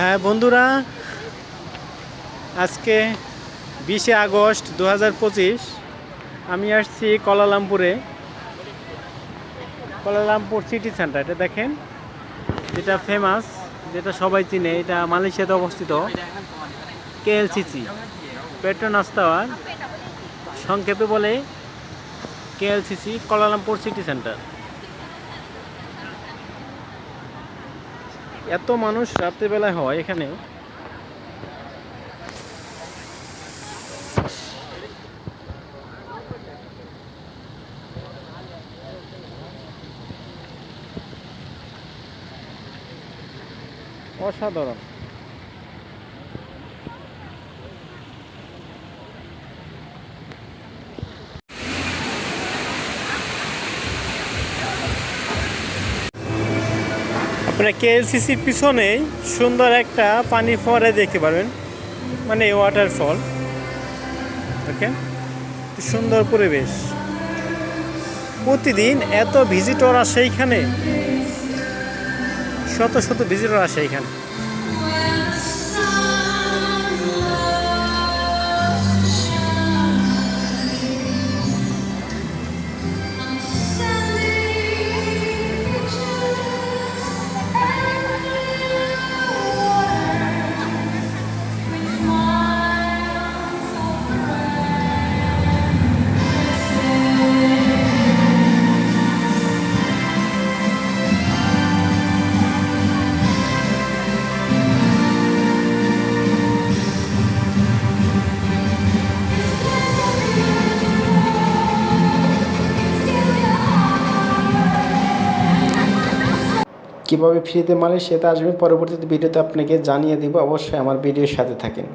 হ্যাঁ বন্ধুরা, আজকে বিশে আগস্ট দু আমি আসছি কলালামপুরে। কলালামপুর সিটি সেন্টার, এটা দেখেন, যেটা ফেমাস যেটা সবাই চিনে, এটা মালয়েশিয়াতে অবস্থিত, কেএলসিসি। পেট্রোনাস টাওয়ার সংক্ষেপে বলে, কেএলসিসি, কলালামপুর সিটি সেন্টার। এত মানুষ রাত্রিবেলায় হয় এখানে অসাধারণ। আপনারা কেএলসিসির পিছনেই সুন্দর একটা পানি ফোয়ারা দেখতে পারবেন। মানে ওয়াটারফল ওকে সুন্দর পরিবেশ। প্রতিদিন এত ভিজিটর আসে এইখানে। শত শত ভিজিটর আসে এখানে কীভাবে ফ্রিতে মালিশ সেটা আসবে পরবর্তীতে ভিডিওতে আপনাকে জানিয়ে দেবো। অবশ্যই আমার ভিডিওর সাথে থাকেন।